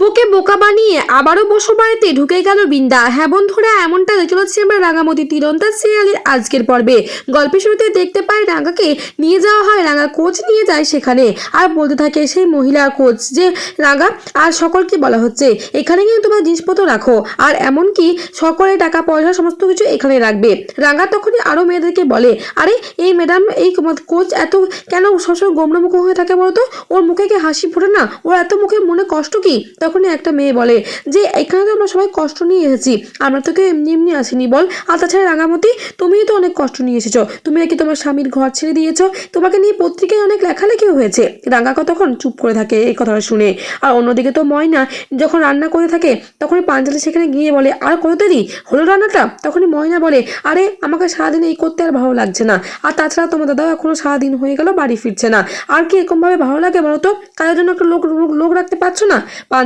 বুকে বোকা বানিয়ে আবারও বসু বাড়িতে ঢুকে গেল বিন্দা। হ্যাঁ বন্ধুরা এমনটা দেখতে পাচ্ছি আমরা রাঙামতি তীরন্দাজ সিরিয়ালের আজকের পর্বে। গল্পের শুরুতে দেখতে পাই রাঙাকে নিয়ে যাওয়া হয়, রাঙা কোচ নিয়ে যায় সেখানে। আর বলতে থাকে সেই মহিলা কোচ যে, রাঙা, আর সকলকে বলা হচ্ছে, এখানে কিন্তু তোমার জিনিসপত্র রাখো। আর এমনকি সকলের টাকা, পয়সা, সমস্ত কিছু এখানে রাখবে। রাঙা তখনই আরও মেয়েদেরকে বলে, আরে, এই ম্যাডাম, এই কোচ এত কেন সবসময় গোমড়ামুখ হয়ে থাকে বলতো? ওর মুখে কি হাসি ফোটে না? ওর এত মুখে মনে কষ্ট কি? তখনই একটা মেয়ে বলে, যে, এখানে তো আমরা সবাই কষ্ট নিয়ে এসেছি। আমরা তোকে এমনি এমনি আসিনি, বল। আর তাছাড়া রাঙামতি, তুমিই তো অনেক কষ্ট নিয়ে এসেছ। তুমি নাকি তোমার স্বামীর ঘর ছেড়ে দিয়েছ। তোমাকে নিয়ে পত্রিকায় অনেক লেখালেখি হয়েছে। রাঙা তখন চুপ করে থাকে এই কথাটা শুনে। আর অন্যদিকে তো ময়না যখন রান্না করে থাকে, তখনই পাঞ্জালি সেখানে গিয়ে বলে, আর কত দেরি? হলো রান্নাটা? তখনই ময়না বলে, আরে, আমাকে সারাদিন এই করতে আর ভালো লাগছে না। আর তাছাড়া তোমার দাদাও এখনও সারাদিন হয়ে গেল, বাড়ি ফিরছে না। আর কি এরকমভাবে ভালো লাগে বলো তো? কাজের জন্য একটা লোক, লোক- রাখতে পারছ না?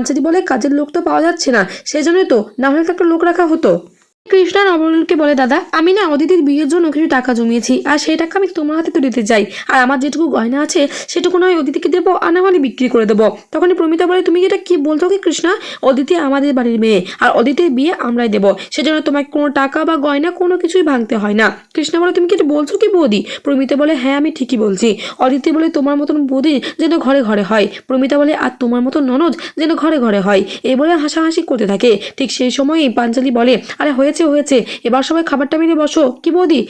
পাঞ্চালি বলে কাজের লোক তো পাওয়া যাচ্ছে না। সেই জন্যই তো, না হলে তো একটা লোক রাখা হতো। কৃষ্ণা নবরুলকে বলে, দাদা, আমি না অদিতির বিয়ের জন্য কিছু টাকা জমিয়েছি, আর সেই টাকা আমি তোমার হাতে তো দিতে চাই। আর আমার যেটুকু গয়না আছে, সেটুকু নয় অদিতিকে দেবো, আর না হলে বিক্রি করে দেবো। তখনই প্রমিতা বলে, তুমি এটা কি বলছো কি কৃষ্ণা? অদিতি আমাদের বাড়ির মেয়ে, আর অদিতির বিয়ে আমরাই দেবো। সেজন্য তোমাকে কোনো টাকা বা গয়না কোনো কিছুই ভাঙতে হয় না। কৃষ্ণা বলে, তুমি কি এটা বলছো কি বৌদি? প্রমিতা বলে হ্যাঁ আমি ঠিকই বলছি। অদিতি বলে, তোমার মতন বৌদি যেন ঘরে ঘরে হয়। প্রমিতা বলে, আর তোমার মতন ননদ যেন ঘরে ঘরে হয়। এই বলে হাসাহাসি করতে থাকে। ঠিক সেই সময়ই পাঞ্চালি বলে, আরে হয়েছে হয়েছে হয়েছে। এবার সবাই খাবারটা বেড়ে বসো। কি বৌদি?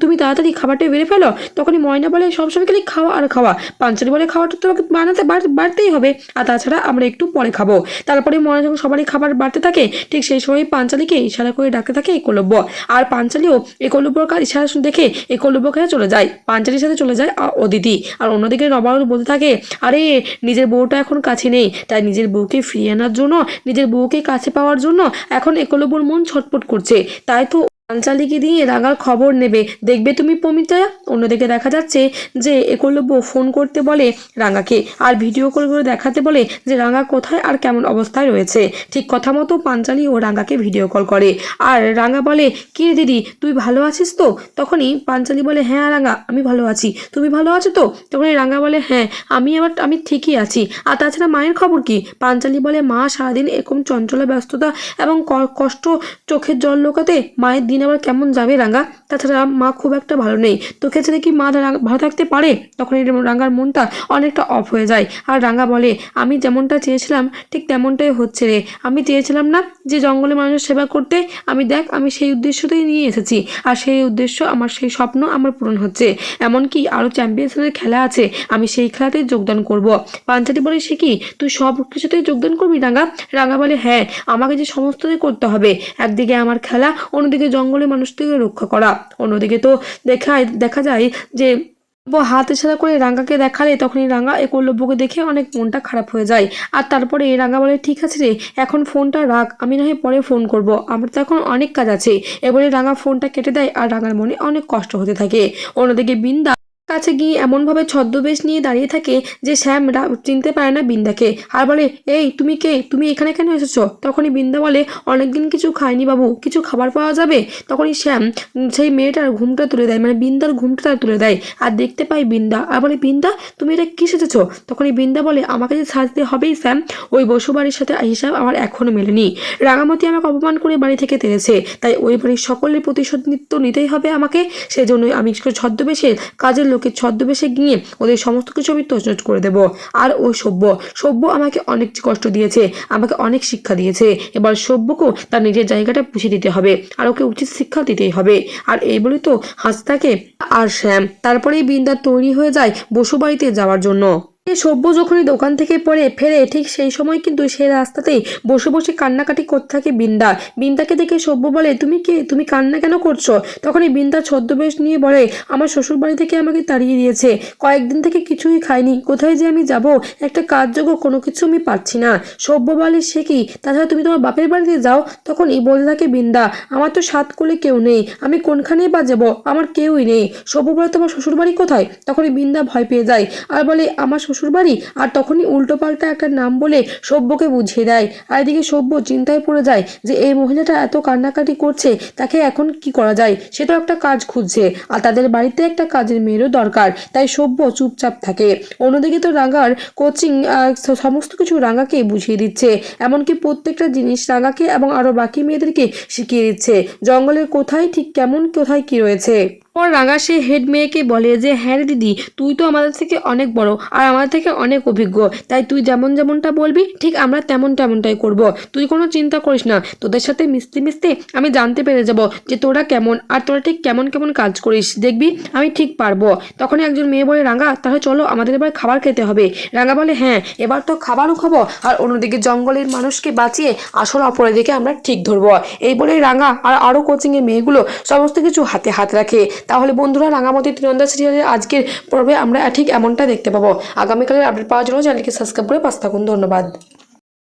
তুমি তাড়াতাড়ি খাবারটা বেড়ে ফেলো। তখনই ময়না বলে সবসময় খালি খাওয়া আর খাওয়া। পাঞ্চালি বলে, খাওয়াটা তোমাকে বানাতে বাড়তেই হবে। আর তাছাড়া আমরা একটু পরে খাব। তারপরে ময়না যখন সবারই খাবার বাড়তে থাকে, ঠিক সেই সময় পাঞ্চালিকে ইশারা করে ডাকতে থাকে একলব্য। আর পাঞ্চালিও একলব্যর কাজ ইশারা দেখে একলব্যর কাছে চলে যায়। পাঞ্চালির সাথে চলে যায় অদিতি। আর অন্যদিকে নবারুল বলতে থাকে, আরে, নিজের বউটা এখন কাছে নেই। তাই নিজের বউকে ফিরিয়ে আনার জন্য, নিজের বউকে কাছে পাওয়ার জন্য এখন একলব্যর মন ছটপট করছে তাই তো পাঞ্চালিকে দিয়ে রাঙার খবর নেবে। দেখবে তুমি পমিতা? অন্যদিকে দেখা যাচ্ছে যে একলব্য ফোন করতে বলে রাঙাকে আর ভিডিও করে করে দেখাতে বলে যে রাঙা কোথায় আর কেমন অবস্থায় রয়েছে। ঠিক কথা মতো পাঞ্চালি ও রাঙাকে ভিডিও কল করে। আর রাঙা বলে, কি দিদি, তুই ভালো আছিস তো? তখনই পাঞ্চালি বলে হ্যাঁ রাঙা, আমি ভালো আছি। তুমি ভালো আছো তো? তখনই রাঙা বলে হ্যাঁ আমি আবার, আমি ঠিকই আছি। আর তাছাড়া মায়ের খবর কি? পাঞ্চালি বলে, মা সারাদিন এরকম চঞ্চলা ব্যস্ততা এবং কষ্ট চোখের জল লোকাতে মায়ের দিন আবার কেমন যাবে রাঙা তাছাড়া মা খুব একটা ভালো নেই। তোকে ছেড়ে কি মা ভালো থাকতে পারে? তখন রাঙার মনটা অনেকটা অফ হয়ে যায়। আর রাঙা বলে, আমি যেমনটা চেয়েছিলাম, ঠিক তেমনটাই হচ্ছে রে। আমি চেয়েছিলাম না যে জঙ্গলে মানুষের সেবা করতে। আমি দেখ, আমি সেই উদ্দেশ্যতেই নিয়ে এসেছি। আর সেই উদ্দেশ্য, আমার সেই স্বপ্ন আমার পূরণ হচ্ছে। এমনকি আরও চ্যাম্পিয়ন্স লিগের খেলা আছে। আমি সেই খেলাতেই যোগদান করব। পাঞ্চালি বলে, সে কি? তুই সব কিছুতেই যোগদান করবি রাঙা রাঙা বলে হ্যাঁ আমাকে যে সমস্তই করতে হবে। একদিকে আমার খেলা, অন্যদিকে জঙ্গলের মানুষদেরকে রক্ষা করা। অন্যদিকে তো দেখায় দেখা যায় যে হাত ছাড়া করে রাঙ্গাকে দেখালে তখন এই রাঙ্গা এ কল্লব্যকে দেখে অনেক মনটা খারাপ হয়ে যায়। আর তারপরে এই রাঙ্গা বলে, ঠিক আছে রে, এখন ফোনটা রাখ, আমি না হয় পরে ফোন করব। আমার তো এখন অনেক কাজ আছে। এবারে রাঙা ফোনটা কেটে দেয় আর রাঙার মনে অনেক কষ্ট হতে থাকে। অন্যদিকে বিন্দা কাছে গিয়ে এমনভাবে ছদ্মবেশ নিয়ে দাঁড়িয়ে থাকে যে শ্যাম চিনতে পারে না বিন্দাকে। আর বলে, এই, তুমি কে? তুমি এখানে কেন এসেছ? তখনই বিন্দা বলে, অনেকদিন কিছু খায়নি বাবু। কিছু খাবার পাওয়া যাবে? তখনই শ্যাম সেই মেয়েটার ঘুমটা তুলে দেয় মানে বিন্দার ঘুমটা তুলে দেয়। আর দেখতে পাই বিন্দা। আর বলে, বিন্দা, তুমি এটা কি সেজেছো তখনই বিন্দা বলে, আমাকে যে সাজতে হবেই শ্যাম, ওই বসুবাড়ির সাথে হিসাব আমার এখনও মেলেনি। রাঙামতি আমাকে অপমান করে বাড়ি থেকে তেড়েছে তাই ওই বাড়ির সকলের প্রতিশোধ নিত্য নিতেই হবে আমাকে। সেজন্যই আমি ছদ্মবেশে কাজের লোকের ছদ্মবেশে গিয়ে ওদের সমস্ত কিছু আমি তছনছ করে দেব। আর ওই সভ্য সভ্য আমাকে অনেক কষ্ট দিয়েছে, আমাকে অনেক শিক্ষা দিয়েছে। এবার সভ্যকেও তার নিজের জায়গাটা পুষে দিতে হবে আর ওকে উচিত শিক্ষা দিতেই হবে। আর এই বলে তো হাসতাকে আর শ্যাম, তারপরেই বিন্দা তৈরি হয়ে যায় বসুবাড়িতে যাওয়ার জন্য। সভ্য যখনই দোকান থেকে পরে ফেরে, ঠিক সেই সময় কিন্তু সে রাস্তাতেই বসে বসে কান্নাকাটি করতে থাকে বিন্দা। বিন্দাকে দেখে সভ্য বলে, তুমি কে? তুমি কান্না কেন করছ? তখনই বিন্দা ছদ্মবেশ নিয়ে বলে, আমার শ্বশুর বাড়ি থেকে আমাকে তাড়িয়ে দিয়েছে। কয়েকদিন থেকে কিছুই খাইনি। কোথায় যে আমি যাব? একটা কাজযোগ্য কোনো কিছু আমি পাচ্ছি না। সভ্য বলে, সে কি? তাছাড়া তুমি তোমার বাপের বাড়িতে যাও? তখন এই বলে থাকে বিন্দা, আমার তো সাত কোলে কেউ নেই। আমি কোনখানেই বা যাব? আমার কেউই নেই। সভ্য বলে, তোমার শ্বশুর বাড়ি কোথায়? তখনই বিন্দা ভয় পেয়ে যায়। আর বলে, আমার শ্বশুরবাড়ি আর তখনই উল্টোপাল্টা একটা নাম বলে সভ্যকে বুঝিয়ে দেয়। আর এদিকে সভ্য চিন্তায় পড়ে যায় যে, এই মহিলাটা এত কান্নাকাটি করছে, তাকে এখন কি করা যায়? সে তো একটা কাজ খুঁজছে, আর তাদের বাড়িতে একটা কাজের মেয়েরও দরকার, তাই সভ্য চুপচাপ থাকে। অন্যদিকে তো রাঙার কোচিং সমস্ত কিছু রাঙাকে বুঝিয়ে দিচ্ছে, এমনকি প্রত্যেকটা জিনিস রাঙাকে এবং আরও বাকি মেয়েদেরকে শিখিয়ে দিচ্ছে, জঙ্গলের কোথায় ঠিক কেমন, কোথায় কি রয়েছে। পর রাঙা সে হেড মেয়েকে বলে যে হ্যাঁ রে দিদি, তুই তো আমাদের থেকে অনেক বড় আর আমাদের থেকে অনেক অভিজ্ঞ। তাই তুই যেমন যেমনটা বলবি, ঠিক আমরা তেমন তেমনটাই করব। তুই কোনো চিন্তা করিস না। তোদের সাথে মিশতে মিশতে আমি জানতে পেরে যাব যে তোরা কেমন আর তোরা ঠিক কেমন কেমন কাজ করিস। দেখবি, আমি ঠিক পারব। তখন একজন মেয়ে বলে, রাঙা, তাহলে চলো আমাদের এবার খাবার খেতে হবে। রাঙা বলে হ্যাঁ এবার তো খাবারও খাব আর অন্যদিকে জঙ্গলের মানুষকে বাঁচিয়ে আসল অপরাধীকে আমরা ঠিক ধরবো। এই বলে রাঙা আর আরও কোচিংয়ের মেয়েগুলো সমস্ত কিছু হাতে হাত রাখে। তাহলে বন্ধুরা রাঙামতি তীরন্দা সিরিয়ালের আজকের পর্বে আমরা ঠিক এমনটা দেখতে পাবো। আগামীকালের আপডেট পাওয়ার জন্য চ্যানেলকে সাবস্ক্রাইব করে পাঁচ থাকুন। ধন্যবাদ।